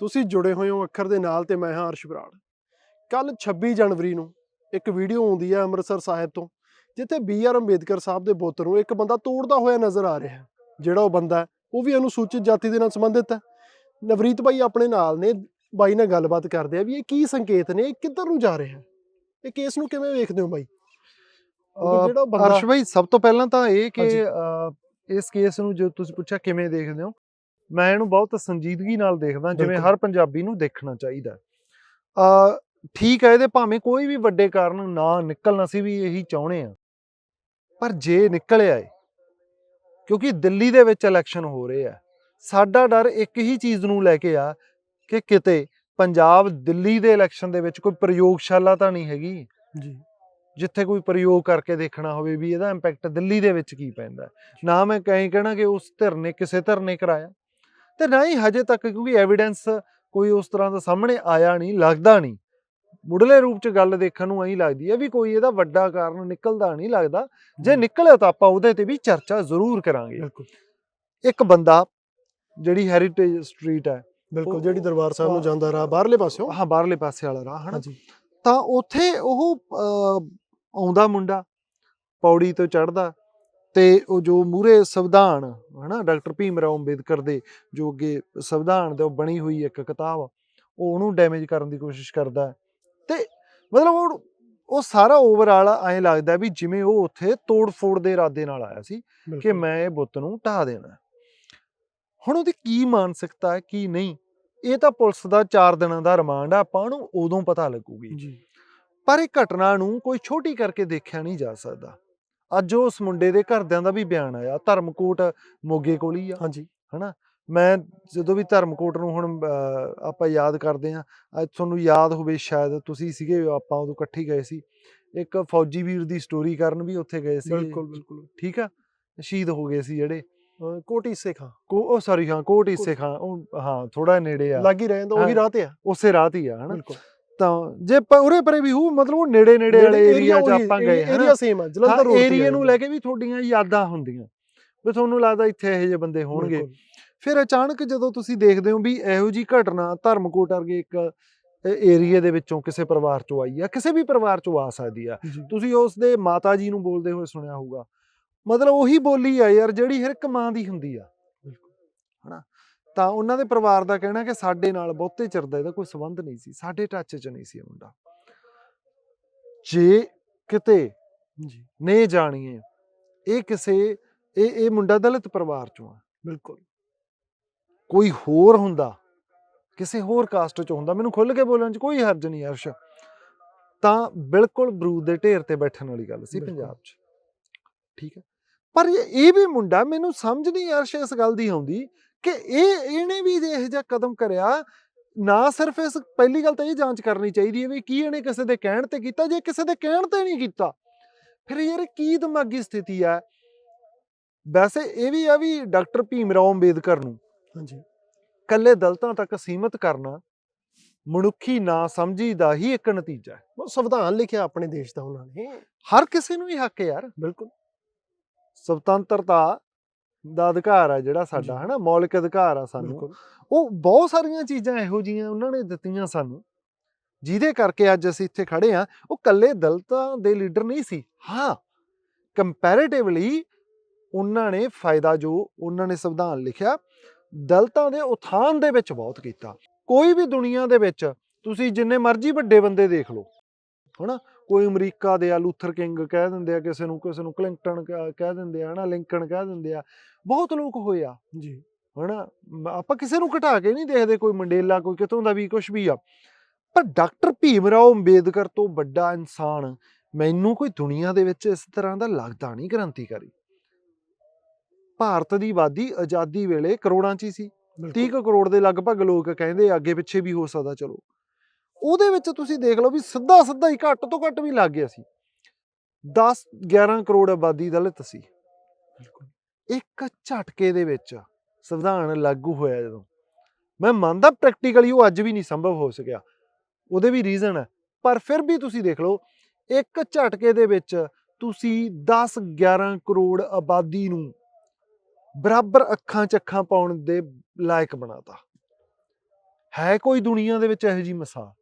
ਤੁਸੀਂ ਜੁੜੇ ਹੋਏ ਹੋ ਅੱਖਰ ਦੇ ਨਾਲ ਤੇ ਮੈਂ ਹਾਂ ਅਰਸ਼ ਬਰਾੜ। ਕੱਲ 26 ਜਨਵਰੀ ਨੂੰ ਇੱਕ ਵੀਡੀਓ ਆਉਂਦੀ ਹੈ ਅੰਮ੍ਰਿਤਸਰ ਸਾਹਿਬ ਤੋਂ ਜਿੱਥੇ ਬੀ ਆਰ ਅੰਬੇਦਕਰ ਸਾਹਿਬ ਦੇ ਬੁੱਤ ਨੂੰ ਇੱਕ ਬੰਦਾ ਤੋੜਦਾ ਹੋਇਆ ਨਜ਼ਰ ਆ ਰਿਹਾ ਜਿਹੜਾ ਉਹ ਬੰਦਾ ਉਹ ਵੀ ਅਨੁਸੂਚਿਤ ਜਾਤੀ ਦੇ ਨਾਲ ਸੰਬੰਧਿਤ ਹੈ। ਨਵਰੀਤ ਭਾਈ ਆਪਣੇ ਨਾਲ ਨੇ ਬਾਈ ਨਾਲ ਗੱਲਬਾਤ ਕਰਦੇ ਆ ਵੀ ਇਹ ਕੀ ਸੰਕੇਤ ਨੇ ਇਹ ਕਿੱਧਰ ਨੂੰ ਜਾ ਰਿਹਾ ਇਹ ਕੇਸ ਨੂੰ ਕਿਵੇਂ ਵੇਖਦੇ ਹੋ ਬਾਈ? ਜਿਹੜਾ ਬੰਦਾ ਅਰਸ਼ ਭਾਈ ਸਭ ਤੋਂ ਪਹਿਲਾਂ ਤਾਂ ਇਹ ਕਿ ਇਸ ਕੇਸ ਨੂੰ ਜੋ ਤੁਸੀਂ ਪੁੱਛਿਆ ਕਿਵੇਂ ਦੇਖਦੇ ਹੋ? ਮੈਂ ਇਹਨੂੰ ਬਹੁਤ ਸੰਜੀਦਗੀ ਨਾਲ ਦੇਖਦਾ ਜਿਵੇਂ। ਹਰ ਪੰਜਾਬੀ ਨੂੰ ਦੇਖਣਾ ਚਾਹੀਦਾ ਅ ਠੀਕ ਹੈ ਇਹਦੇ ਭਾਵੇਂ ਕੋਈ ਵੀ ਵੱਡੇ ਕਾਰਨ ਨਾ ਨਿਕਲਣ ਅਸੀਂ ਵੀ ਇਹੀ ਚਾਹੁੰਦੇ ਆ ਪਰ ਜੇ ਨਿਕਲਿਆ ਏ ਕਿਉਂਕਿ ਦਿੱਲੀ ਦੇ ਵਿੱਚ ਇਲੈਕਸ਼ਨ ਹੋ ਰਹੇ ਆ ਸਾਡਾ ਡਰ ਇੱਕ ਹੀ ਚੀਜ਼ ਨੂੰ ਲੈ ਕੇ ਆ ਕਿ ਕਿਤੇ ਪੰਜਾਬ ਦਿੱਲੀ ਦੇ ਇਲੈਕਸ਼ਨ ਦੇ ਵਿੱਚ ਕੋਈ ਪ੍ਰਯੋਗਸ਼ਾਲਾ ਤਾਂ ਨਹੀਂ ਹੈਗੀ। ਜੀ। ਜਿੱਥੇ ਕੋਈ ਪ੍ਰਯੋਗ ਕਰਕੇ ਦੇਖਣਾ ਹੋਵੇ ਵੀ ਇਹਦਾ ਇੰਪੈਕਟ ਦਿੱਲੀ ਦੇ ਵਿੱਚ ਕੀ ਪੈਂਦਾ। ਨਾ ਮੈਂ ਕਹੀਂ ਕਹਿਣਾ ਕਿ ਉਸ ਧਿਰ ਨੇ ਕਿਸੇ ਧਿਰ ਨੇ ਕਰਾਇਆ। ਤੇ ਨਾ ਹੀ ਹਜੇ ਤੱਕ ਕਿਉਂਕਿ ਐਵੀਡੈਂਸ ਕੋਈ ਉਸ ਤਰ੍ਹਾਂ ਦਾ ਸਾਹਮਣੇ ਆਇਆ ਨਹੀਂ ਲੱਗਦਾ ਨਹੀਂ। ਮੁੱਢਲੇ ਰੂਪ ਚ ਗੱਲ ਦੇਖਣ ਨੂੰ ਐਂ ਲੱਗਦੀ ਹੈ ਵੀ ਕੋਈ ਇਹਦਾ ਵੱਡਾ ਕਾਰਨ ਨਿਕਲਦਾ ਨਹੀਂ ਲੱਗਦਾ। ਜੇ ਨਿਕਲਿਆ ਤਾਂ ਆਪਾਂ ਉਹਦੇ ਤੇ ਵੀ ਚਰਚਾ ਜ਼ਰੂਰ ਕਰਾਂਗੇ। ਬਿਲਕੁਲ। ਇੱਕ ਬੰਦਾ ਜਿਹੜੀ ਹੈਰੀਟੇਜ ਸਟਰੀਟ ਹੈ ਬਿਲਕੁਲ ਜਿਹੜੀ ਦਰਬਾਰ ਸਾਹਿਬ ਨੂੰ ਜਾਂਦਾ ਰਾਹ ਬਾਹਰਲੇ ਪਾਸਿਓਂ? ਹਾਂ ਬਾਹਰਲੇ ਪਾਸੇ ਵਾਲਾ ਰਾਹ ਹਨਾ? ਤਾਂ ਉੱਥੇ ਉਹ ਆਉਂਦਾ ਮੁੰਡਾ ਪੌੜੀ ਤੋਂ ਚੜਦਾ ਤੇ ਉਹ ਜੋ ਮੂਰੇ ਸੰਵਿਧਾਨ ਹਨਾ ਡਾਕਟਰ ਭੀਮ ਰਾਓ ਅੰਬੇਦਕਰ ਦੇ ਜੋ ਅੱਗੇ ਸੰਵਿਧਾਨ ਦੇ ਉਹ ਬਣੀ ਹੋਈ ਇੱਕ ਕਿਤਾਬ ਉਹ ਉਹਨੂੰ ਡੈਮੇਜ ਕਰਨ ਦੀ ਕੋਸ਼ਿਸ਼ ਕਰਦਾ। ਤੇ ਮਤਲਬ ਉਹ ਉਹ ਸਾਰਾ ਓਵਰਆਲ ਐਂ ਲੱਗਦਾ ਵੀ ਜਿਵੇਂ ਉਹ ਉੱਥੇ ਤੋੜ ਫੋੜ ਦੇ ਇਰਾਦੇ ਨਾਲ ਆਇਆ ਸੀ ਕਿ। ਮੈਂ ਇਹ ਬੁੱਤ ਨੂੰ ਢਾ ਦੇਣਾ। ਹੁਣ ਉਹਦੀ ਕੀ ਮਾਨਸਿਕਤਾ ਹੈ ਕੀ ਨਹੀਂ ਇਹ ਤਾਂ ਪੁਲਿਸ ਦਾ 4 ਦਿਨਾਂ ਦਾ ਰਿਮਾਂਡ ਆ ਆਪਾਂ ਨੂੰ ਉਦੋਂ ਪਤਾ ਲੱਗੂਗੀ ਜੀ ਪਰ ਇਹ ਘਟਨਾ ਨੂੰ ਕੋਈ ਛੋਟੀ ਕਰਕੇ ਦੇਖਿਆ ਨਹੀਂ ਜਾ ਸਕਦਾ ਅੱਜ ਉਸ ਮੁੰਡੇ ਦੇ ਘਰਦਿਆਂ ਦਾ ਵੀ ਬਿਆਨ ਆਇਆ ਧਰਮਕੋਟ ਮੋਗੇ ਕੋਲ ਹੀ ਆ ਹਾਂਜੀ। ਮੈਂ ਜਦੋਂ ਵੀ ਧਰਮਕੋਟ ਨੂੰ ਹੁਣ ਆਪਾਂ ਯਾਦ ਕਰਦੇ ਆ ਤੁਹਾਨੂੰ ਯਾਦ ਹੋਵੇ ਸ਼ਾਇਦ ਤੁਸੀਂ ਸੀਗੇ ਆਪਾਂ ਉਦੋਂ ਇਕੱਠੇ ਗਏ ਸੀ। ਇੱਕ ਫੌਜੀ ਵੀਰ ਦੀ ਸਟੋਰੀ ਕਰਨ ਵੀ ਉੱਥੇ ਗਏ ਸੀ ਬਿਲਕੁਲ ਬਿਲਕੁਲ। ਠੀਕ ਆ? ਸ਼ਹੀਦ ਹੋ ਗਏ ਸੀ ਜਿਹੜੇ। ਕੋਟੀ ਸੇਖਾਂ ਕੋ ਉਹ ਸੌਰੀ ਹਾਂ ਕੋਟ ਈਸੇ ਖਾਂ ਉਹ ਹਾਂ ਥੋੜਾ ਨੇੜੇ ਆ। ਲੱਗ ਹੀ ਰਹੇ ਤਾਂ ਉਹੀ। ਰਾਹ ਤੇ ਆ। ਉਸੇ ਰਾਹ ਤੇ ਆ ਹਨਾ? ਬਿਲਕੁਲ। ਤਾਂ ਜੇ ਉਰੇ ਪਰੇ ਵੀ ਹੋ ਮਤਲਬ ਉਹ ਨੇੜੇ ਨੇੜੇ ਵਾਲੇ ਏਰੀਆ 'ਚ ਆਪਾਂ ਗਏ ਏਰੀਆ ਸੇਮ ਆ ਜਲੰਧਰ ਰੋਡ ਏਰੀਆ ਨੂੰ ਲੈ ਕੇ ਵੀ ਤੁਹਾਡੀਆਂ ਯਾਦਾਂ ਹੁੰਦੀਆਂ। ਵੀ ਤੁਹਾਨੂੰ ਲੱਗਦਾ ਇੱਥੇ ਇਹੋ ਜਿਹੇ ਬੰਦੇ ਹੋਣਗੇ। ਫਿਰ ਅਚਾਨਕ ਜਦੋਂ ਤੁਸੀਂ ਦੇਖਦੇ ਹੋ ਵੀ ਇਹੋ ਜੀ ਘਟਨਾ ਧਰਮਕੋਟ ਵਰਗੇ ਇੱਕ ਏਰੀਆ ਦੇ ਵਿੱਚੋਂ ਕਿਸੇ ਪਰਿਵਾਰ ਚੋਂ ਆਈ ਆ ਕਿਸੇ ਵੀ ਪਰਿਵਾਰ ਚੋਂ ਆ ਸਕਦੀ ਆ। ਤੁਸੀਂ ਉਸ ਦੇ ਮਾਤਾ ਜੀ ਨੂੰ ਬੋਲਦੇ ਹੋਏ ਸੁਣਿਆ ਹੋਊਗਾ। ਮਤਲਬ ਉਹੀ ਬੋਲੀ ਆ ਯਾਰ ਜਿਹੜੀ ਹਰ ਇੱਕ ਮਾਂ ਦੀ ਹੁੰਦੀ ਆ। ਤਾਂ ਉਹਨਾਂ ਦੇ ਪਰਿਵਾਰ ਦਾ ਕਹਿਣਾ ਕਿ ਸਾਡੇ ਨਾਲ ਬਹੁਤੇ ਚਿਰ ਦਾ ਇਹਦਾ ਕੋਈ ਸੰਬੰਧ ਨਹੀਂ ਸੀ ਸਾਡੇ ਟੱਚ 'ਚ ਨਹੀਂ ਸੀ ਇਹ ਮੁੰਡਾ। ਜੇ ਕਿਤੇ ਜੀ। ਨੇ ਜਾਣੀਏ ਇਹ ਕਿਸੇ ਇਹ ਇਹ ਮੁੰਡਾ ਦਲਿਤ ਪਰਿਵਾਰ ਚੋਂ ਆ। ਬਿਲਕੁਲ। ਕੋਈ ਹੋਰ ਹੁੰਦਾ ਕਿਸੇ ਹੋਰ ਕਾਸਟ ਚ ਹੁੰਦਾ ਮੈਨੂੰ ਖੁੱਲ ਕੇ ਬੋਲਣ ਚ ਕੋਈ ਹਰਜ ਨਹੀਂ ਅਰਸ਼ ਤਾਂ ਬਿਲਕੁਲ ਬਰੂਦ ਦੇ ਢੇਰ ਤੇ ਬੈਠਣ ਵਾਲੀ ਗੱਲ ਸੀ। ਪੰਜਾਬ ਚ। ਠੀਕ ਹੈ। ਪਰ ਇਹ ਵੀ ਮੁੰਡਾ ਮੈਨੂੰ ਸਮਝ ਨਹੀਂ ਅਰਸ਼ ਇਸ ਗੱਲ ਦੀ ਆਉਂਦੀ ਕਿ ਇਹ ਇਹਨੇ ਵੀ ਇਹੋ ਜਿਹਾ ਕਦਮ ਕਰਿਆ ਨਾ ਸਿਰਫ ਇਸ ਪਹਿਲੀ ਗੱਲ ਤਾਂ ਇਹ ਜਾਂਚ ਕਰਨੀ ਚਾਹੀਦੀ ਹੈ ਵੀ ਕੀ ਇਹਨੇ ਕਿਸੇ ਦੇ ਕਹਿਣ ਤੇ ਕੀਤਾ ਜੇ ਕਿਸੇ ਦੇ ਕਹਿਣ ਤੇ ਨਹੀਂ ਕੀਤਾ ਫਿਰ ਯਾਰ ਕੀ ਦਿਮਾਗੀ ਸਥਿਤੀ ਹੈ? ਵੈਸੇ ਇਹ ਵੀ ਆ ਵੀ ਡਾਕਟਰ ਭੀਮ ਰਾਓ ਅੰਬੇਦਕਰ ਨੂੰ ਹਾਂਜੀ। ਕੱਲੇ ਦਲਤਾਂ ਤੱਕ ਸੀਮਤ ਕਰਨਾ ਮਨੁੱਖੀ ਨਾ ਸਮਝੀ ਦਾ ਹੀ ਇੱਕ ਨਤੀਜਾ ਹੈ। ਉਹ ਸੰਵਿਧਾਨ ਲਿਖਿਆ ਆਪਣੇ ਦੇਸ਼ ਦਾ ਉਹਨਾਂ ਨੇ। ਹਰ ਕਿਸੇ ਨੂੰ ਹੀ ਹੱਕ ਹੈ ਯਾਰ। ਬਿਲਕੁਲ। ਸੁਤੰਤਰਤਾ ਦਾ ਅਧਿਕਾਰ ਆ ਜਿਹੜਾ ਸਾਡਾ। ਹਨਾ? ਮੌਲਿਕ ਅਧਿਕਾਰ ਆ ਸਾਨੂੰ। ਉਹ ਬਹੁਤ ਸਾਰੀਆਂ ਚੀਜ਼ਾਂ ਇਹੋ ਜੀਆਂ ਉਹਨਾਂ ਨੇ ਦਿੱਤੀਆਂ ਸਾਨੂੰ ਜਿਹਦੇ ਕਰਕੇ ਅੱਜ ਅਸੀਂ ਇੱਥੇ ਖੜੇ ਆ ਉਹ ਕੱਲੇ ਦਲਤਾਂ ਦੇ ਲੀਡਰ ਨਹੀਂ ਸੀ। ਹਾਂ ਕੰਪੈਰੀਟਿਵਲੀ ਉਹਨਾਂ ਨੇ ਫਾਇਦਾ ਜੋ ਉਹਨਾਂ ਨੇ ਸੰਵਿਧਾਨ ਲਿਖਿਆ ਦਲਤਾਂ ਦੇ ਉਥਾਨ ਦੇ ਵਿੱਚ ਬਹੁਤ ਕੀਤਾ। ਕੋਈ ਵੀ ਦੁਨੀਆ ਦੇ ਵਿੱਚ ਤੁਸੀਂ ਜਿੰਨੇ ਮਰਜ਼ੀ ਵੱਡੇ ਬੰਦੇ ਦੇਖ ਲਓ ਹਨਾ? ਕੋਈ ਅਮਰੀਕਾ ਦੇ ਆ ਲੂਥਰ ਕਿੰਗ ਕਹਿ ਦਿੰਦੇ ਆ ਕਿਸੇ ਨੂੰ ਕਿਸੇ ਨੂੰ ਕਲਿੰਗਟਨ ਕਹਿ ਕਹਿ ਦਿੰਦੇ ਆ ਹਨਾ? ਲਿੰਕਨ ਕਹਿ ਦਿੰਦੇ ਆ। ਬਹੁਤ ਲੋਕ ਹੋਏ ਆ। ਜੀ। ਹਨਾ? ਆਪਾਂ ਕਿਸੇ ਨੂੰ ਘਟਾ ਕੇ ਨਹੀਂ ਦੇਖਦੇ ਕੋਈ ਮੰਡੇਲਾ ਕੋਈ ਕਿਤੋਂ ਦਾ ਵੀ ਕੁਝ ਵੀ ਆ। ਪਰ ਡਾਕਟਰ ਭੀਮ ਰਾਓ ਅੰਬੇਦਕਰ ਤੋਂ ਵੱਡਾ ਇਨਸਾਨ ਮੈਨੂੰ ਕੋਈ ਦੁਨੀਆ ਦੇ ਵਿੱਚ ਇਸ ਤਰ੍ਹਾਂ ਦਾ ਲੱਗਦਾ ਨਹੀਂ ਕ੍ਰਾਂਤੀਕਾਰੀ। ਭਾਰਤ ਦੀ ਆਬਾਦੀ ਆਜ਼ਾਦੀ ਵੇਲੇ ਕਰੋੜਾਂ 'ਚ ਹੀ ਸੀ। 30 ਬਿਲਕੁਲ ਕੁ ਕਰੋੜ ਦੇ ਲਗਭਗ ਲੋਕ ਕਹਿੰਦੇ ਅੱਗੇ ਪਿੱਛੇ ਵੀ ਹੋ ਸਕਦਾ ਚਲੋ। ਉਹਦੇ ਵਿੱਚ ਤੁਸੀਂ ਦੇਖ ਲਓ ਵੀ ਸਿੱਧਾ ਸਿੱਧਾ ਹੀ ਘੱਟ ਤੋਂ ਘੱਟ ਵੀ ਲੱਗ ਗਿਆ ਸੀ। 10 11 ਕਰੋੜ ਆਬਾਦੀ ਦਲਿਤ ਸੀ। ਬਿਲਕੁਲ। ਇੱਕ ਝਟਕੇ ਦੇ ਵਿੱਚ ਸੰਵਿਧਾਨ ਲਾਗੂ ਹੋਇਆ ਜਦੋਂ। ਮੈਂ ਮੰਨਦਾ ਪ੍ਰੈਕਟੀਕਲੀ ਉਹ ਅੱਜ ਵੀ ਨਹੀਂ ਸੰਭਵ ਹੋ ਸਕਿਆ। ਉਹਦੇ ਵੀ ਰੀਜ਼ਨ ਹੈ। ਪਰ ਫਿਰ ਵੀ ਤੁਸੀਂ ਦੇਖ ਲਓ, ਇੱਕ ਝਟਕੇ ਦੇ ਵਿੱਚ ਤੁਸੀਂ 10 11 ਕਰੋੜ ਆਬਾਦੀ ਨੂੰ ਬਰਾਬਰ ਅੱਖਾਂ 'ਚ ਅੱਖਾਂ ਪਾਉਣ ਦੇ ਲਾਇਕ ਬਣਾਤਾ। ਹੈ ਕੋਈ ਦੁਨੀਆ ਦੇ ਵਿੱਚ ਇਹੋ ਜੀ ਮਿਸਾਲ?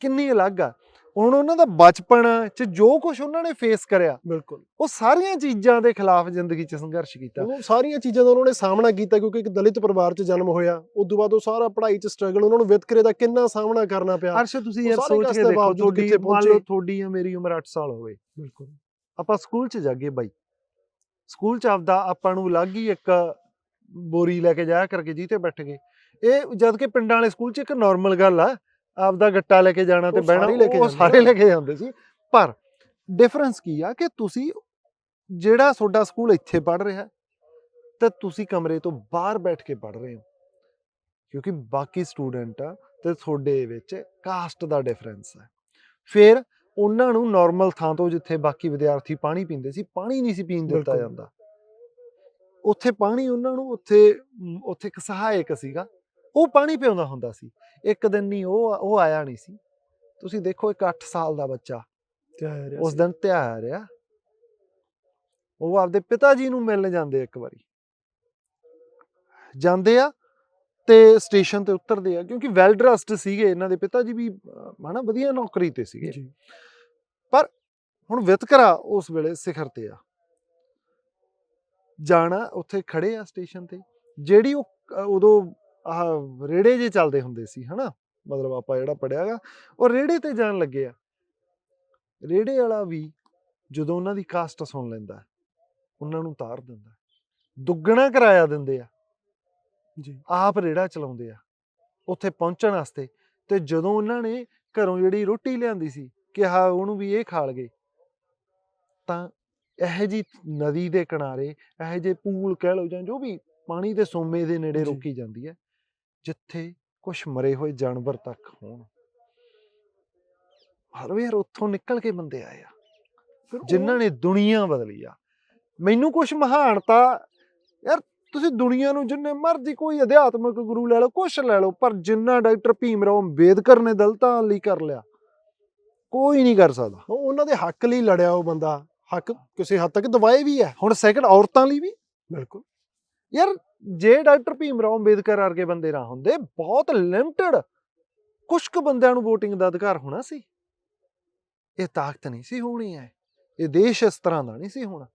ਕਿੰਨੀ ਅਲੱਗ ਆ। ਹੁਣ ਉਹਨਾਂ ਦਾ ਬਚਪਨ ਚ ਜੋ ਕੁਝ ਉਹਨਾਂ ਨੇ ਫੇਸ ਕਰਿਆ ਬਿਲਕੁਲ। ਉਹ ਸਾਰੀਆਂ ਚੀਜ਼ਾਂ ਦੇ ਖਿਲਾਫ ਜ਼ਿੰਦਗੀ 'ਚ ਸੰਘਰਸ਼ ਕੀਤਾ। ਉਹ ਸਾਰੀਆਂ ਚੀਜ਼ਾਂ ਦਾ ਉਹਨਾਂ ਨੇ ਸਾਹਮਣਾ ਕੀਤਾ ਕਿਉਂਕਿ ਇੱਕ ਦਲਿਤ ਪਰਿਵਾਰ 'ਚ ਜਨਮ ਹੋਇਆ ਉਸ ਤੋਂ ਬਾਅਦ ਉਹ ਸਾਰਾ ਪੜ੍ਹਾਈ 'ਚ ਸਟਰਗਲ ਉਹਨਾਂ ਨੂੰ ਵਿਤਕਰੇ ਦਾ ਕਿੰਨਾ ਸਾਹਮਣਾ ਕਰਨਾ ਪਿਆ। ਅਰਸ਼ ਤੁਸੀਂ ਸਾਰੇ ਸੋਚ ਕੇ ਦੇਖੋ ਤੁਹਾਡੀ ਮੰਨ ਲਓ। ਤੁਹਾਡੀ ਜਾਂ ਮੇਰੀ ਉਮਰ 8 ਸਾਲ ਹੋਵੇ। ਬਿਲਕੁਲ। ਆਪਾਂ ਸਕੂਲ 'ਚ ਜਾਗੇ ਬਾਈ। ਸਕੂਲ 'ਚ ਆਪਦਾ ਆਪਾਂ ਨੂੰ ਅਲੱਗ ਹੀ ਇੱਕ ਬੋਰੀ ਲੈ ਕੇ ਜਾਇਆ ਕਰਕੇ ਜੀ ਤੇ ਬੈਠ ਗਏ। ਇਹ ਜਦ ਕਿ ਪਿੰਡਾਂ ਵਾਲੇ ਸਕੂਲ 'ਚ ਇੱਕ ਨਾਰਮਲ ਗੱਲ ਆ। ਆਪਦਾ ਗੱਟਾ ਲੈ ਕੇ ਜਾਣਾ ਤੇ ਬਹਿਣਾ ਉਹ ਸਾਰੇ। ਲੈ ਕੇ ਜਾਂਦੇ ਸੀ। ਪਰ ਡਿਫਰੈਂਸ ਕੀ ਆ ਕਿ ਤੁਸੀਂ ਜਿਹੜਾ ਤੁਹਾਡਾ ਸਕੂਲ ਇੱਥੇ ਪੜ ਰਿਹਾ ਤੇ ਤੁਸੀਂ ਕਮਰੇ ਤੋਂ ਬਾਹਰ ਬੈਠ ਕੇ ਪੜ ਰਹੇ ਹੋ। ਕਿਉਂਕਿ ਬਾਕੀ ਸਟੂਡੈਂਟ ਤੇ ਤੁਹਾਡੇ ਵਿੱਚ ਕਾਸਟ ਦਾ ਡਿਫਰੈਂਸ ਹੈ ਫਿਰ ਉਹਨਾਂ ਨੂੰ ਨਾਰਮਲ ਥਾਂ ਤੋਂ ਜਿੱਥੇ ਬਾਕੀ ਵਿਦਿਆਰਥੀ ਪਾਣੀ ਪੀਂਦੇ ਸੀ ਪਾਣੀ ਨਹੀਂ ਸੀ ਪੀਣ ਦਿੱਤਾ। ਜਾਂਦਾ। ਉੱਥੇ ਪਾਣੀ ਉਹਨਾਂ ਨੂੰ ਉੱਥੇ ਉੱਥੇ ਇੱਕ ਸਹਾਇਕ ਸੀਗਾ। ਉਹ ਪਾਣੀ ਪਿਆਉਂਦਾ ਹੁੰਦਾ ਸੀ। ਇੱਕ ਦਿਨ ਨਹੀਂ ਉਹ ਉਹ ਆਇਆ ਨਹੀਂ ਸੀ। ਤੁਸੀਂ ਦੇਖੋ ਇੱਕ 8 ਸਾਲ ਦਾ ਬੱਚਾ। ਤੇ ਰਿਹਾ ਉਸ। ਦਿਨ ਤਿਆਰ ਆ। ਉਹ ਆਪਦੇ ਪਿਤਾ ਜੀ ਨੂੰ ਮਿਲਣ ਜਾਂਦੇ ਇੱਕ ਵਾਰੀ। ਜਾਂਦੇ ਆ ਤੇ ਸਟੇਸ਼ਨ ਤੇ ਉਤਰਦੇ ਆ ਕਿਉਂਕਿ ਵੈਲ ਡਰੈਸਡ ਸੀਗੇ ਇਹਨਾਂ ਦੇ ਪਿਤਾ ਜੀ ਵੀ ਹਨਾ ਵਧੀਆ ਨੌਕਰੀ ਤੇ ਸੀਗੇ। ਜੀ। ਹੁਣ ਵਿਤਕਰਾ ਉਸ ਵੇਲੇ ਸਿਖਰ ਤੇ ਆ। ਜਾਣਾ ਉੱਥੇ ਖੜੇ ਆ ਸਟੇਸ਼ਨ ਤੇ। ਜਿਹੜੀ ਉਹ ਉਦੋਂ ਆਹ ਰੇੜੇ ਜੇ ਚੱਲਦੇ ਹੁੰਦੇ ਸੀ ਹਨਾ ਮਤਲਬ ਆਪਾਂ ਜਿਹੜਾ ਪੜਿਆਗਾ ਉਹ ਰੇੜੇ ਤੇ ਜਾਣ ਲੱਗੇ ਆ ਰੇੜੇ ਵਾਲਾ ਵੀ ਜਦੋਂ ਉਹਨਾਂ ਦੀ ਕਾਸਟ ਸੁਣ ਲੈਂਦਾ ਉਹਨਾਂ ਨੂੰ ਤਾਰ ਦਿੰਦਾ। ਦੁੱਗਣਾ ਕਿਰਾਇਆ ਦਿੰਦੇ ਆ ਜੀ ਆਪ ਰੇੜਾ ਚਲਾਉਂਦੇ ਆ ਉੱਥੇ ਪਹੁੰਚਣ ਵਾਸਤੇ ਤੇ ਜਦੋਂ ਉਹਨਾਂ ਨੇ ਘਰੋਂ ਜਿਹੜੀ ਰੋਟੀ ਲਿਆਂਦੀ ਸੀ ਕਿਹਾ ਉਹਨੂੰ ਵੀ ਇਹ ਖਾ ਲਗੇ ਤਾਂ ਇਹ ਜੀ ਨਦੀ ਦੇ ਕਿਨਾਰੇ ਇਹ ਜੇ ਪੂਲ ਕਹਿ ਲਓ ਜਾਂ ਜੋ ਵੀ ਪਾਣੀ ਦੇ ਸੋਮੇ ਦੇ ਨੇੜੇ। ਰੋਕੀ ਜਾਂਦੀ ਹੈ ਜਿੱਥੇ ਕੁਝ ਮਰੇ ਹੋਏ ਜਾਨਵਰ ਤੱਕ ਹੋਣ। ਹਰ ਯਾਰ ਉੱਥੋਂ ਨਿਕਲ ਕੇ ਬੰਦੇ ਆਏ ਆ। ਜਿਨ੍ਹਾਂ ਨੇ ਦੁਨੀਆ ਬਦਲੀ ਆ। ਮੈਨੂੰ ਕੁਝ ਮਹਾਨਤਾ ਯਾਰ ਤੁਸੀਂ ਦੁਨੀਆ ਨੂੰ ਜਿੰਨੇ ਮਰਜ਼ੀ ਕੋਈ ਅਧਿਆਤਮਿਕ ਗੁਰੂ ਲੈ ਲਓ ਕੁਛ ਲੈ ਲਓ ਪਰ ਜਿੰਨਾ ਡਾਕਟਰ ਭੀਮ ਰਾਓ ਅੰਬੇਦਕਰ ਨੇ ਦਲਤਾਂ ਲਈ ਕਰ ਲਿਆ ਕੋਈ ਨਹੀਂ ਕਰ ਸਕਦਾ। ਉਹ ਉਹਨਾਂ ਦੇ ਹੱਕ ਲਈ ਲੜਿਆ ਉਹ ਬੰਦਾ। ਹੱਕ ਕਿਸੇ ਹੱਦ ਤੱਕ ਦਵਾਏ ਵੀ ਹੈ। ਹੁਣ ਸੈਕੰਡ ਔਰਤਾਂ ਲਈ ਵੀ? ਬਿਲਕੁਲ। ਯਾਰ ਜੇ ਡਾਕਟਰ ਭੀਮ ਰਾਓ ਅੰਬੇਦਕਰ ਵਰਗੇ ਬੰਦੇ ਨਾ ਹੁੰਦੇ, ਬਹੁਤ ਲਿਮਟਿਡ ਕੁਝ ਕੁ ਬੰਦਿਆਂ ਨੂੰ VOTING ਦਾ ਅਧਿਕਾਰ ਹੋਣਾ ਸੀ। ਇਹ ਤਾਕਤ ਨਹੀਂ ਸੀ ਹੋਣੀ ਹੈ ਇਹ ਦੇਸ਼ ਇਸ ਤਰ੍ਹਾਂ ਦਾ ਨਹੀਂ ਸੀ ਹੋਣਾ।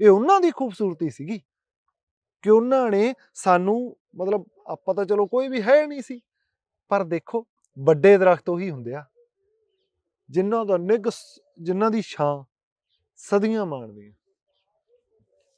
ਇਹ ਉਹਨਾਂ ਦੀ ਖੂਬਸੂਰਤੀ ਸੀਗੀ ਕਿ ਉਹਨਾਂ ਨੇ ਸਾਨੂੰ ਮਤਲਬ ਆਪਾਂ ਤਾਂ ਚਲੋ ਕੋਈ ਵੀ ਹੈ ਨਹੀਂ ਸੀ, ਪਰ ਦੇਖੋ ਵੱਡੇ ਦਰਖਤ ਉਹੀ ਹੁੰਦੇ ਆ, ਜਿਨ੍ਹਾਂ ਦਾ ਨਿੱਘ ਸ- ਜਿਨ੍ਹਾਂ ਦੀ ਛਾਂ ਸਦੀਆਂ ਮਾਣਦੀਆਂ।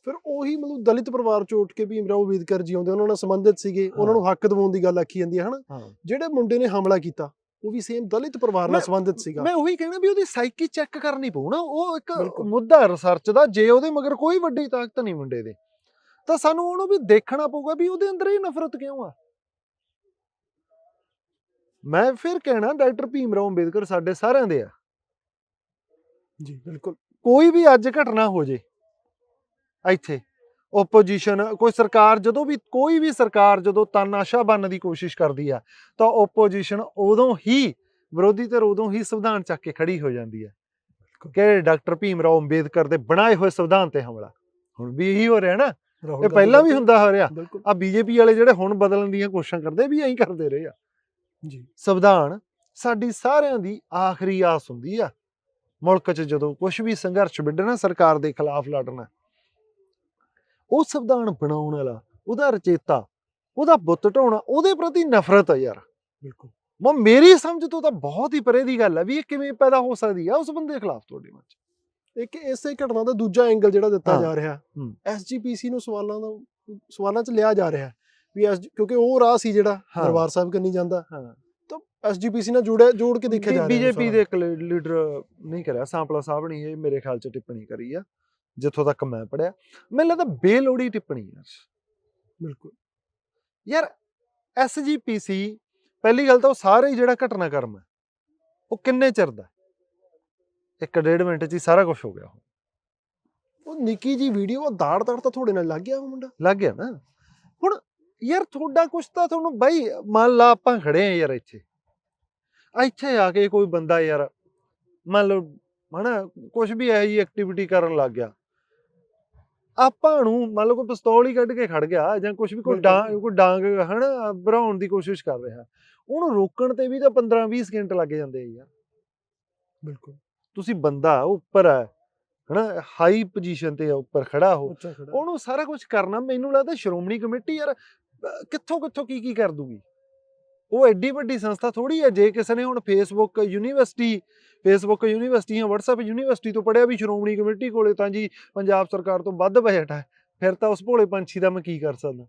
ਫਿਰ ਉਹੀ ਮਤਲਬ ਦਲਿਤ ਪਰਿਵਾਰ ਚੋਂ ਉੱਠ ਕੇ ਭੀਮ ਰਾਓ ਅੰਬੇਦਕਰ ਜੀ ਆਉਂਦੇ ਉਹਨਾਂ ਨਾਲ ਸੰਬੰਧਿਤ ਸੀਗੇ ਉਹਨਾਂ ਨੂੰ ਹੱਕ ਦਿਵਾਉਣ ਦੀ ਗੱਲ ਆਖੀ ਜਾਂਦੀ ਹੈ ਹਨਾ? ਜਿਹੜੇ ਮੁੰਡੇ ਨੇ ਹਮਲਾ ਕੀਤਾ ਉਹ ਵੀ ਸੇਮ ਦਲਿਤ ਪਰਿਵਾਰ ਨਾਲ ਸੰਬੰਧਿਤ ਸੀਗਾ। ਮੈਂ ਉਹੀ ਕਹਿਣਾ ਵੀ ਉਹਦੀ ਸਾਈਕੀ ਚੈੱਕ ਕਰਨੀ ਪਊ ਨਾ ਉਹ ਇੱਕ। ਮੁੱਦਾ ਰਿਸਰਚ ਦਾ ਜੇ ਉਹਦੇ ਮਗਰ ਕੋਈ ਵੱਡੀ ਤਾਕਤ ਨਹੀਂ ਮੁੰਡੇ ਦੇ ਤਾਂ ਸਾਨੂੰ ਉਹਨੂੰ ਵੀ ਦੇਖਣਾ ਪਊਗਾ ਵੀ ਉਹਦੇ ਅੰਦਰ ਇਹ ਨਫ਼ਰਤ ਕਿਉਂ ਆ। ਮੈਂ ਫਿਰ ਕਹਿਣਾ ਡਾਕਟਰ ਭੀਮ ਰਾਓ ਅੰਬੇਦਕਰ ਸਾਡੇ ਸਾਰਿਆਂ ਦੇ ਆ। ਜੀ ਬਿਲਕੁਲ। ਕੋਈ ਵੀ ਅੱਜ ਘਟਨਾ ਹੋ ਜੇ ਇੱਥੇ। ਓਪੋਜੀਸ਼ਨ ਕੋਈ ਸਰਕਾਰ ਜਦੋਂ ਵੀ ਕੋਈ ਵੀ ਸਰਕਾਰ ਜਦੋਂ ਤਾਨਾਸ਼ਾ ਬਣਨ ਦੀ ਕੋਸ਼ਿਸ਼ ਕਰਦੀ ਆ ਤਾਂ ਓਪੋਜੀਸ਼ਨ ਉਦੋਂ ਹੀ ਵਿਰੋਧੀ ਧਿਰ ਉਦੋਂ ਹੀ ਸੰਵਿਧਾਨ ਚੱਕ ਕੇ ਖੜੀ ਹੋ ਜਾਂਦੀ ਹੈ ਕਿ ਡਾਕਟਰ ਭੀਮ ਰਾਓ ਅੰਬੇਦਕਰ ਦੇ ਬਣਾਏ ਹੋਏ ਸੰਵਿਧਾਨ ਤੇ ਹਮਲਾ। ਹੁਣ ਵੀ ਇਹੀ ਹੋ ਰਿਹਾ ਨਾ। ਇਹ ਪਹਿਲਾਂ ਵੀ ਹੁੰਦਾ ਹੋ ਰਿਹਾ। ਆ ਬੀਜੇਪੀ ਵਾਲੇ ਜਿਹੜੇ ਹੁਣ ਬਦਲਣ ਦੀਆਂ ਕੋਸ਼ਿਸ਼ਾਂ ਕਰਦੇ ਵੀ ਐਂ ਕਰਦੇ ਰਹੇ ਆ। ਜੀ। ਸੰਵਿਧਾਨ ਸਾਡੀ ਸਾਰਿਆਂ ਦੀ ਆਖਰੀ ਆਸ ਹੁੰਦੀ ਆ। ਮੁਲਕ 'ਚ ਜਦੋਂ ਕੁਝ ਵੀ ਸੰਘਰਸ਼ ਵਿੱਢਣਾ ਸਰਕਾਰ ਦੇ ਖਿਲਾਫ ਲੜਨਾ। ਉਹ ਸੰਵਿਧਾਨ ਬਣਾਉਣ ਵਾਲਾ ਉਹਦਾ ਰਚੇਤਾ ਉਹਦਾ ਬੁੱਤ ਢਾਉਣਾ ਉਹਦੇ ਪ੍ਰਤੀ ਨਫ਼ਰਤ ਆ ਯਾਰ। ਬਿਲਕੁਲ। ਮੈਂ ਮੇਰੀ ਸਮਝ ਤੋਂ ਤਾਂ ਬਹੁਤ ਹੀ ਪਰੇ ਦੀ ਗੱਲ ਹੈ ਵੀ ਇਹ ਕਿਵੇਂ ਪੈਦਾ ਹੋ ਸਕਦੀ ਆ ਉਸ ਬੰਦੇ ਖਿਲਾਫ ਤੁਹਾਡੇ ਮਨ 'ਚ। ਇੱਕ ਇਸੇ ਘਟਨਾ ਦਾ ਦੂਜਾ ਐਂਗਲ ਜਿਹੜਾ ਦਿੱਤਾ। ਜਾ ਰਿਹਾ। ਐਸਜੀਪੀਸੀ ਨੂੰ ਸਵਾਲਾਂ ਦਾ ਸਵਾਲਾਂ 'ਚ ਲਿਆ ਜਾ ਰਿਹਾ ਵੀ ਐਸ ਕਿਉਂਕਿ ਉਹ ਰਾਹ ਸੀ ਜਿਹੜਾ। ਦਰਬਾਰ ਸਾਹਿਬ ਕੰਨੀ ਜਾਂਦਾ। ਹਾਂ। ਤਾਂ ਐਸਜੀਪੀਸੀ ਨਾਲ ਜੋੜਿਆ ਜੋੜ ਕੇ ਦੇਖਿਆ ਜਾ ਰਿਹਾ ਬੀਜੇਪੀ ਦੇ ਇੱਕ ਲੀਡਰ ਨਹੀਂ ਕਰਿਆ ਸਾਂਪਲਾ ਸਾਹਿਬ ਨੇ ਇਹ ਮੇਰੇ ਖਿਆਲ 'ਚ ਟਿੱਪਣੀ ਕਰੀ ਆ। ਜਿੱਥੋਂ ਤੱਕ ਮੈਂ ਪੜਿਆ ਮੈਨੂੰ ਲੱਗਦਾ ਬੇਲੋੜੀ ਟਿੱਪਣੀ ਆ ਬਿਲਕੁਲ। ਯਾਰ ਐਸਜੀਪੀਸੀ ਪਹਿਲੀ ਗੱਲ ਤਾਂ ਉਹ ਸਾਰੇ ਜਿਹੜਾ ਘਟਨਾਕ੍ਰਮ ਹੈ ਉਹ ਕਿੰਨੇ ਚਿਰ ਦਾ? ਇੱਕ ਡੇਢ ਮਿੰਟ 'ਚ ਹੀ ਸਾਰਾ ਕੁਝ ਹੋ ਗਿਆ ਉਹ ਨਿੱਕੀ ਜੀ ਵੀਡੀਓ ਉਹ ਦਾੜ ਦਾੜ ਤਾਂ ਤੁਹਾਡੇ ਨਾਲ ਲੱਗ ਗਿਆ ਉਹ ਮੁੰਡਾ? ਲੱਗ ਗਿਆ ਨਾ। ਹੁਣ ਯਾਰ ਤੁਹਾਡਾ ਕੁਝ ਤਾਂ ਤੁਹਾਨੂੰ ਬਾਈ ਮੰਨ ਲਾ ਆਪਾਂ ਖੜੇ ਆ ਯਾਰ ਇੱਥੇ। ਇੱਥੇ ਆ ਕੇ ਕੋਈ ਬੰਦਾ ਯਾਰ ਮੰਨ ਲਓ ਹਨਾ ਕੁਝ ਵੀ ਇਹੋ ਜਿਹੀ ਐਕਟੀਵਿਟੀ ਕਰਨ ਲੱਗ ਗਿਆ। ਆਪਾਂ ਨੂੰ ਮੰਨ ਲਓ ਕੋਈ ਪਿਸਤੌਲ ਹੀ ਕੱਢ ਕੇ ਖੜ ਗਿਆ ਜਾਂ ਕੁਝ ਵੀ ਕੋਈ। ਡਾਂਗ ਕੋਈ ਡਾਂਗ ਹਨਾ ਭਰਾਉਣ ਦੀ ਕੋਸ਼ਿਸ਼ ਕਰ ਰਿਹਾ। ਉਹਨੂੰ ਰੋਕਣ ਤੇ ਵੀ ਤਾਂ 15 20 ਸਕਿੰਟ ਲੱਗ ਜਾਂਦੇ ਆ ਯਾਰ। ਬਿਲਕੁਲ। ਤੁਸੀਂ ਬੰਦਾ ਉੱਪਰ ਹੈ ਹਨਾ ਹਾਈ ਪੋਜੀਸ਼ਨ ਤੇ ਉੱਪਰ ਖੜਾ ਹੋ ਉਹਨੂੰ ਸਾਰਾ ਕੁਝ ਕਰਨਾ ਮੈਨੂੰ ਲੱਗਦਾ ਸ਼੍ਰੋਮਣੀ ਕਮੇਟੀ ਯਾਰ ਕਿੱਥੋਂ ਕਿੱਥੋਂ ਕੀ ਕੀ ਕਰ ਦੂਗੀ? ਉਹ ਐਡੀ ਵੱਡੀ ਸੰਸਥਾ ਥੋੜੀ ਹੈ ਜੇ ਕਿਸੇ ਨੇ ਹੁਣ ਫੇਸਬੁੱਕ ਯੂਨੀਵਰਸਿਟੀ ਫੇਸਬੁੱਕ ਯੂਨੀਵਰਸਿਟੀ ਜਾਂ WhatsApp ਯੂਨੀਵਰਸਿਟੀ ਤੋਂ ਪੜਿਆ ਵੀ ਸ਼੍ਰੋਮਣੀ ਕਮੇਟੀ ਕੋਲੇ ਤਾਂ ਜੀ ਪੰਜਾਬ ਸਰਕਾਰ ਤੋਂ ਵੱਧ ਬਜਟ ਹੈ ਫਿਰ ਤਾਂ ਉਸ ਭੋਲੇ ਪੰਛੀ ਦਾ ਮੈਂ ਕੀ ਕਰ ਸਕਦਾ?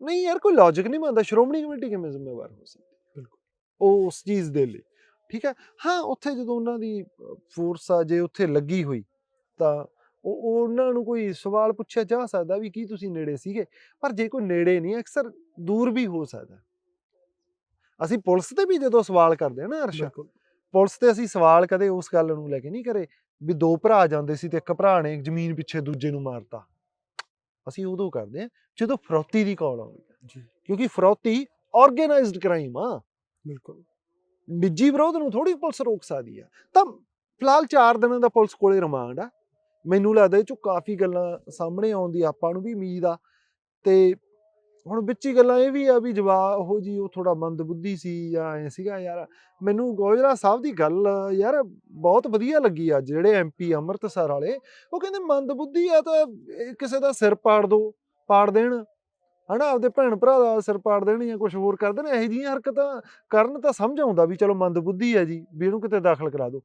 ਨਹੀਂ ਯਾਰ ਕੋਈ ਲੌਜੀਕ ਨਹੀਂ ਮੰਨਦਾ ਸ਼੍ਰੋਮਣੀ ਕਮੇਟੀ ਕਿਵੇਂ ਜ਼ਿੰਮੇਵਾਰ ਹੋ ਸਕਦੀ ਬਿਲਕੁਲ। ਉਹ ਉਸ ਚੀਜ਼ ਦੇ ਲਈ ਠੀਕ ਹੈ? ਹਾਂ ਉੱਥੇ ਜਦੋਂ ਉਹਨਾਂ ਦੀ ਫੋਰਸ ਆ ਜੇ ਉੱਥੇ ਲੱਗੀ ਹੋਈ ਤਾਂ ਉਹ ਉਹ ਉਹਨਾਂ ਨੂੰ ਕੋਈ ਸਵਾਲ ਪੁੱਛਿਆ ਜਾ ਸਕਦਾ ਵੀ ਕੀ ਤੁਸੀਂ ਨੇੜੇ ਸੀਗੇ? ਪਰ ਜੇ ਕੋਈ ਨੇੜੇ ਨਹੀਂ ਅਕਸਰ ਦੂਰ ਵੀ ਹੋ ਸਕਦਾ। ਅਸੀਂ ਪੁਲਿਸ ਤੇ ਵੀ ਜਦੋਂ ਸਵਾਲ ਕਰਦੇ ਆ ਨਾ ਅਰਸ਼ਾ ਪੁਲਿਸ ਤੇ ਅਸੀਂ ਸਵਾਲ ਕਦੇ ਉਸ ਗੱਲ ਨੂੰ ਲੈ ਕੇ ਨਹੀਂ ਕਰੇ ਵੀ ਦੋ ਭਰਾ ਜਾਂਦੇ ਸੀ ਤੇ ਇੱਕ ਭਰਾ ਨੇ ਜ਼ਮੀਨ ਪਿੱਛੇ ਦੂਜੇ ਨੂੰ ਮਾਰਤਾ। ਅਸੀਂ ਉਦੋਂ ਕਰਦੇ ਆ ਜਦੋਂ ਫਰੌਤੀ ਦੀ ਕਾਲ ਆਉਂਦੀ ਹੈ। ਜੀ। ਕਿਉਂਕਿ ਫਰੌਤੀ ਆਰਗੇਨਾਈਜ਼ਡ ਕ੍ਰਾਈਮ ਆ। ਬਿਲਕੁਲ। ਨਿੱਜੀ ਵਿਰੋਧ ਨੂੰ ਥੋੜੀ ਪੁਲਿਸ ਰੋਕ ਸਕਦੀ ਆ। ਤਾਂ ਫਿਲਹਾਲ 4 ਦਿਨਾਂ ਦਾ ਪੁਲਿਸ ਕੋਲੇ ਰਿਮਾਂਡ ਆ। ਮੈਨੂੰ ਲੱਗਦਾ ਇਹ ਚੋਂ ਕਾਫੀ ਗੱਲਾਂ ਸਾਹਮਣੇ ਆਉਣ ਦੀ ਆਪਾਂ ਨੂੰ ਵੀ ਉਮੀਦ ਆ। ਤੇ ਹੁਣ ਵਿੱਚ ਹੀ ਗੱਲਾਂ ਇਹ ਵੀ ਆ ਵੀ ਜਵਾਬ ਉਹ ਜੀ, ਉਹ ਥੋੜਾ ਮੰਦਬੁੱਧੀ ਸੀ ਜਾਂ ਐ ਸੀਗਾ ਯਾਰ। ਮੈਨੂੰ ਗੋਜਰਾ ਸਾਹਿਬ ਦੀ ਗੱਲ ਯਾਰ ਬਹੁਤ ਵਧੀਆ ਲੱਗੀ ਆ ਜਿਹੜੇ ਐਮਪੀ ਅੰਮ੍ਰਿਤਸਰ ਵਾਲੇ। ਉਹ ਕਹਿੰਦੇ ਮੰਦਬੁੱਧੀ ਆ ਤਾਂ ਕਿਸੇ ਦਾ ਸਿਰ ਪਾੜ ਦੋ, ਪਾੜ ਦੇਣ। ਹਨਾ, ਆਪਦੇ ਭੈਣ ਭਰਾ ਦਾ ਸਿਰ ਪਾੜ ਦੇਣ ਜਾਂ ਕੁਝ ਹੋਰ ਕਰ ਦੇਣ, ਇਹੋ ਜਿਹੀਆਂ ਹਰਕਤਾਂ ਕਰਨ ਤਾਂ ਸਮਝ ਆਉਂਦਾ ਵੀ ਚਲੋ ਮੰਦਬੁੱਧੀ ਹੈ ਜੀ, ਵੀ ਇਹਨੂੰ ਕਿਤੇ ਦਾਖਲ ਕਰਾ ਦਿਓ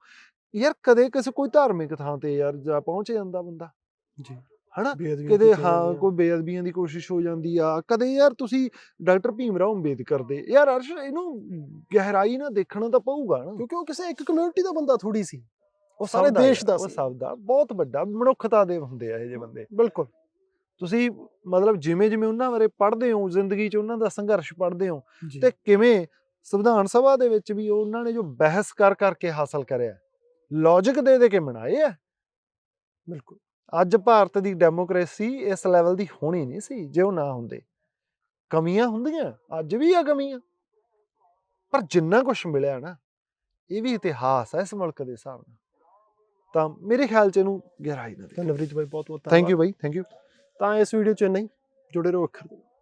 ਯਾਰ ਕਦੇ ਕਿਸੇ ਕੋਈ ਧਾਰਮਿਕ ਥਾਂ ਤੇ ਯਾਰ ਜਾ ਪਹੁੰਚ ਜਾਂਦਾ ਬੰਦਾ। ਜੀ। ਹਨਾ? ਕੀਤੀਆਂ ਹਾਂ। ਕੋਈ ਬੇਅਦਬੀਆਂ ਦੀ ਕੋਸ਼ਿਸ਼ ਹੋ ਜਾਂਦੀ ਆ ਕਦੇ ਯਾਰ ਤੁਸੀਂ ਡਾਕਟਰ ਭੀਮ ਰਾਓ ਅੰਬੇਦਕਰ ਦੇ। ਯਾਰ ਅਰਸ਼ ਇਹਨੂੰ ਗਹਿਰਾਈ ਨਾਲ ਦੇਖਣਾ ਤਾਂ ਪਊਗਾ ਨਾ। ਕਿਉਂਕਿ ਉਹ ਕਿਸੇ ਇੱਕ ਕਮਿਊਨਿਟੀ ਦਾ ਬੰਦਾ ਥੋੜੀ ਸੀ। ਉਹ ਸਾਰੇ ਦੇਸ਼ ਦਾ ਉਹ। ਸਭ ਦਾ ਬਹੁਤ ਵੱਡਾ ਮਨੁੱਖਤਾ ਦੇ ਹੁੰਦੇ ਆ ਇਹ ਜਿਹੇ ਬੰਦੇ। ਬਿਲਕੁਲ। ਤੁਸੀਂ ਮਤਲਬ ਜਿਵੇਂ ਜਿਵੇਂ ਉਹਨਾਂ ਬਾਰੇ ਪੜ੍ਹਦੇ ਹੋ ਜ਼ਿੰਦਗੀ 'ਚ ਉਹਨਾਂ ਦਾ ਸੰਘਰਸ਼ ਪੜ੍ਹਦੇ ਹੋ ਜੀ। ਤੇ ਕਿਵੇਂ ਸੰਵਿਧਾਨ ਸਭਾ ਦੇ ਵਿੱਚ ਵੀ ਉਹਨਾਂ ਨੇ ਜੋ ਬਹਿਸ ਕਰ ਕਰਕੇ ਹਾਸਲ ਕਰਿਆ ਲੌਜੀਕ ਦੇ ਦੇ ਕੇ ਬਣਾਏ ਆ। ਬਿਲਕੁਲ। ਅੱਜ ਭਾਰਤ ਦੀ ਡੈਮੋਕ੍ਰੇਸੀ ਇਸ ਲੈਵਲ ਦੀ ਹੋਣੀ ਨਹੀਂ ਸੀ ਜੇ ਉਹ ਨਾ ਹੁੰਦੇ। ਕਮੀਆਂ ਹੁੰਦੀਆਂ ਅੱਜ ਵੀ ਆ ਕਮੀਆਂ। ਪਰ ਜਿੰਨਾ ਕੁਝ ਮਿਲਿਆ ਨਾ ਇਹ ਵੀ ਇਤਿਹਾਸ ਹੈ ਇਸ ਮੁਲਕ ਦੇ ਹਿਸਾਬ ਨਾਲ। ਤਾਂ ਮੇਰੇ ਖਿਆਲ ਚ ਇਹਨੂੰ ਗਹਿਰਾਈ ਨਾਲ ਧੰਨਵਾਦ ਜੀ ਬਾਈ ਬਹੁਤ ਬਹੁਤ ਥੈਂਕ ਯੂ ਬਾਈ ਥੈਂਕ ਯੂ ਤਾਂ ਇਸ ਵੀਡੀਓ ਚ ਇੰਨਾ ਹੀ। ਜੁੜੇ ਰਹੋ ਅੱਖਰ ਦੇ।